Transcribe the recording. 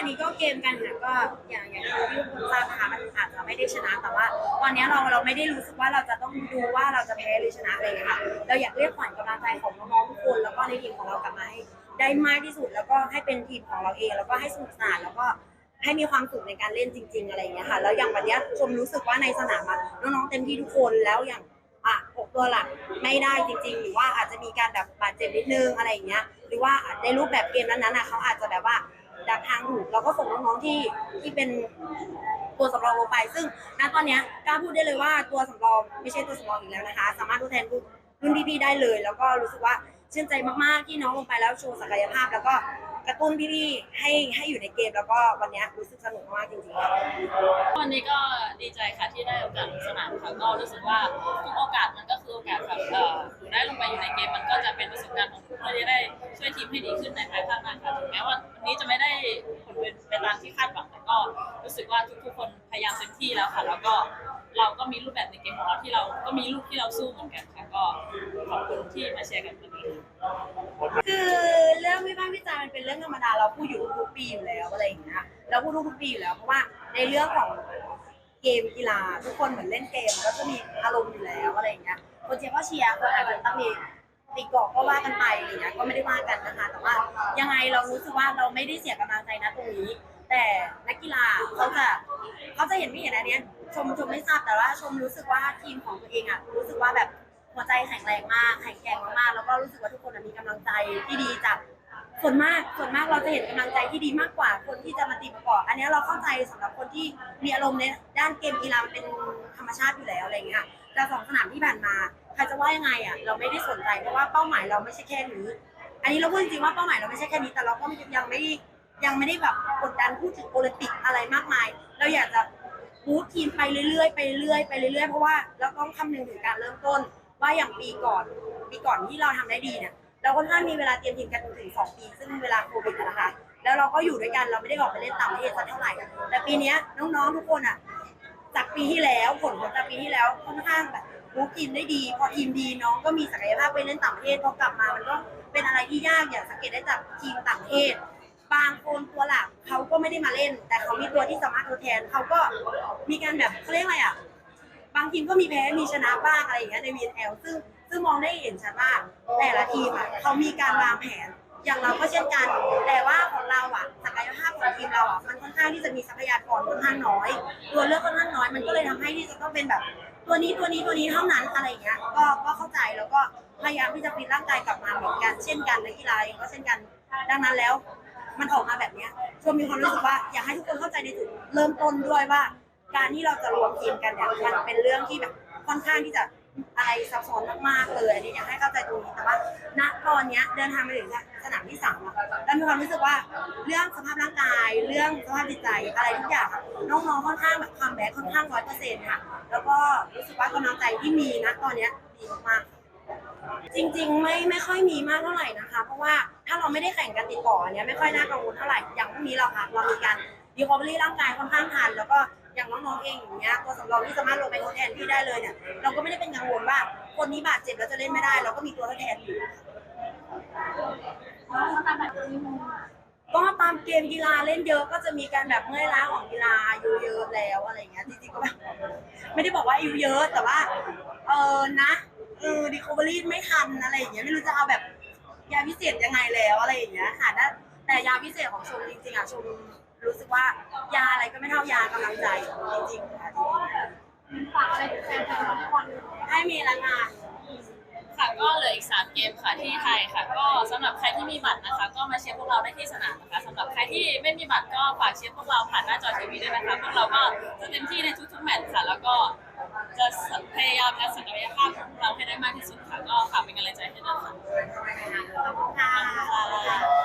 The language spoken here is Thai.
วันนี้ก็เกมกันเนี่ยก็อย่างอย่างที่ทุกคนทราบนะคะมันอาจจะไม่ได้ชนะแต่ว่า ตอนนี้เราเราไม่ได้รู้สึกว่าเราจะต้องดูว่าเราจะแพ้หรือชนะเลยค่ะเราอยากเรียกขวัญกำลังใจของน้องๆทุกคนแล้วก็ในทีมของเรากลับมาให้ได้มากที่สุดแล้วก็ให้เป็นทีมของเราเองแล้วก็ให้สนุกสนานแล้วก็ให้มีความสุขในการเล่นจริง ๆ อะไรอย่างเงี้ยค่ะแล้วอย่างวันนี้ชมรู้สึกว่าในสนามอะน้องๆเต็มที่ทุกคนแล้วอย่างอะหกตัวหลักไม่ได้จริง ๆ หรือว่าอาจจะมีการแบบบาดเจ็บนิดนึงอะไรอย่างเงี้ย หรือว่าในรูปแบบเกมนั้นๆอะเขาอาจจะแบบว่า ดักทางถูกเราก็ส่งน้องๆที่ที่เป็นตัวสำรองลงไป ซึ่งณตอนนี้กล้าพูดได้เลยว่าตัวสำรองไม่ใช่ตัวสำรองอีกแล้วนะคะ สามารถทดแทนรุ่นพี่ๆได้เลย แล้วก็รู้สึกว่าชื่นใจมากๆที่น้องลงไปแล้วโชว์ศักยภาพ แล้วก็กระตุ้นพี่ๆให้ให้อยู่ในเกม แล้วก็วันนี้รู้สึกสนุกมากจริงๆวันนี้ก็ดีใจค่ะที่ได้โอกาสลงสนามค่ะก็รู้สึกว่าทุกโอกาสมันก็คือโอกาสค่ะเอ่อหนูได้ลงไปอยู่ในเกมมันก็จะเป็นประสบการณ์ของหนูเพื่อที่จะได้ช่วยทีมให้ดีขึ้นในภายภาคหน้าค่ะถึงแม้ว่า ก็มีรูปแบบในเกมของเราที่เราก็มีลูกที่เราสู้เหมือนกันค่ะก็ขอบคุณที่มาแชร์กันวันนี้คือเรื่องวิพากษ์วิจารณ์มันเป็นเรื่องธรรมดาเราพูดอยู่ทุกปีอยู่แล้วอะไรอย่างเงี้ยเราพูดทุกปีอยู่แล้วเพราะว่าในเรื่องของเกมกีฬาทุกคนเหมือนเล่นเกมก็จะมีอารมณ์อยู่แล้วอะไรอย่างเงี้ยคนเชียร์ก็เชียร์คนอาจจะต้องมีตีกรอกก็ว่ากันไปอะไรอย่างเงี้ยก็ไม่ได้ว่ากันนะคะ แต่ว่ายังไงเรารู้สึกว่าเราไม่ได้เสียกำลังใจนะตรงนี้ แต่นักกีฬาเขาจะเขาจะเห็นไม่เห็นอันเนี้ย ชมชมไม่ทราบแต่ว่าชมรู้สึกว่าทีมของตัวเองอะรู้สึกว่าแบบหัวใจแข็งแรงมากแข็งแกร่งมากๆแล้วก็รู้สึกว่าทุกคนมีกำลังใจที่ดีจากส่วนมากส่วนมากเราจะเห็นกำลังใจที่ดีมากกว่าคนที่จะมาตีประกอบอันนี้เราเข้าใจสำหรับคนที่มีอารมณ์ในด้านเกมกีฬาเป็นธรรมชาติอยู่แล้วอะไรอย่างเงี้ยแต่สองสนามที่ผ่านมาใครจะว่ายังไงอะเราไม่ได้สนใจเพราะว่าเป้าหมายเราไม่ใช่แค่นี้อันนี้เราพูดจริงว่าเป้าหมายเราไม่ใช่แค่นี้แต่เราก็ยังไม่ยังไม่ได้แบบกดดันพูดถึงโอลิมปิกอะไรมากมาย เราอยากจะ พูดทีมไปเรื่อยๆไปเรื่อยๆไปเรื่อยๆเพราะว่าเราต้องคำนึงถึงการเริ่มต้น ว่าอย่างปีก่อนปีก่อนที่เราทำได้ดีเนี่ยเราค่อนข้ามีเวลาเตรียมทีมกันถึงสองปีซึ่งเวลาโควิดนะคะแล้วเราก็อยู่ด้วยกันเราไม่ได้ออกไปเล่นต่างประเทศสักเท่าไหร่แต่ปีนี้น้องๆทุกคนอะจากปีที่แล้วผลของจากปีที่แล้วค่อนข้างแบบรู้ทีมได้ดี พอทีมดีน้องก็มีศักยภาพไปเล่นต่างประเทศพอกลับมามันก็เป็นอะไรที่ยากอย่างสังเกตได้จากทีมต่างประเทศ บางคนตัวหลักเขาก็ไม่ได้มาเล่น แต่เขามีตัวที่สามารถทดแทนเขาก็มีการแบบเขาเรียกอะไรอะบางทีมก็มีแพ้มีชนะบ้างอะไรอย่างเงี้ยใน VNL ซึ่งซึ่งมองได้เห็นชัดว่าแต่ละทีมอะเขามีการวางแผน อย่างเราก็เช่นกัน แต่ว่าของเราอะศักยภาพของทีมเราอะมันค่อนข้างที่จะมีทรัพยากรค่อนข้างน้อย ตัวเลือกค่อนข้างน้อยมันก็เลยทำให้ที่จะต้องเป็นแบบ ตัวนี้ตัวนี้ตัวนี้เท่านั้นอะไรอย่างเงี้ยก็ก็เข้าใจแล้วก็พยายามที่จะฟิตร่างกายกลับมาเหมือนกันเช่นกันในกีฬาเองก็เช่นกันดังนั้นแล้ว มันออกมาแบบเนี้ยชมมีความรู้สึกว่าอยากให้ทุกคนเข้าใจในจุดเริ่มต้นด้วยว่า การที่เราจะรวมทีมกันเนี่ยมันเป็นเรื่องที่แบบค่อนข้างที่จะอะไรซับซ้อนมากๆเลยอันนี้อยากให้เข้าใจตรงนี้แต่ว่าณตอนเนี้ยเดินทางไปถึงสนามที่สามอะแล้วมีความรู้สึกว่าเรื่องสภาพร่างกาย เรื่องสภาพจิตใจอะไรทุกอย่างอะน้องๆค่อนข้างแบบความแบกค่อนข้างร้อยเปอร์เซ็นต์ค่ะแล้วก็รู้สึกว่ากำลังใจที่มีนะตอนเนี้ยดีมากๆจริง ๆ ไม่ไม่ค่อยมีมากเท่าไหร่นะคะ เพราะว่า ถ้าเราไม่ได้แข่งกันติดต่ออันเนี้ยไม่ค่อยน่ากังวลเท่าไหร่อย่างพรุ่งนี้เราค่ะเรามีการดีคอเวอรี่ร่างกายค่อนข้างทันแล้วก็อย่างน้องๆเองอย่างเงี้ยตัวสำรองที่สามารถลงไปทดแทนที่ได้เลยเนี่ยเราก็ไม่ได้เป็นกังวลว่า คนนี้บาดเจ็บแล้วจะเล่นไม่ได้ เราก็มีตัวทดแทนอยู่ก็ตามเกมกีฬาเล่นเยอะก็จะมีการแบบเมื่อยล้าของกีฬาอายุเยอะแล้วอะไรเงี้ยจริงๆก็แบบไม่ได้บอกว่าอายุเยอะแต่ว่า เออนะเออดีคอเวอรี่ไม่ทันอะไรอย่างเงี้ยไม่รู้จะเอาแบบ ยาพิเศษยังไงแล้วอะไรอย่างเงี้ยค่ะแต่แต่ยาพิเศษของชมจริงๆอะชมรู้สึกว่ายาอะไรก็ไม่เท่ายากำลังใจจริงๆค่ะจริงฝากอะไรถึงแฟนๆบอลๆให้มีแรงงานค่ะก็เหลืออีก 3 เกมค่ะที่ไทยค่ะ ก็สำหรับใครที่มีบัตรนะคะ ก็มาเชียร์พวกเราได้ที่สนามนะคะสำหรับใครที่ไม่มีบัตรก็ฝากเชียร์พวกเราผ่านหน้าจอทีวีด้วยนะคะพวกเราก็จะเต็มที่ในทุกๆแมตช์ค่ะ แล้วก็จะพยายาม ก็ฝากเป็นกำลังใจให้ด้วคะขอบคุณค่ะ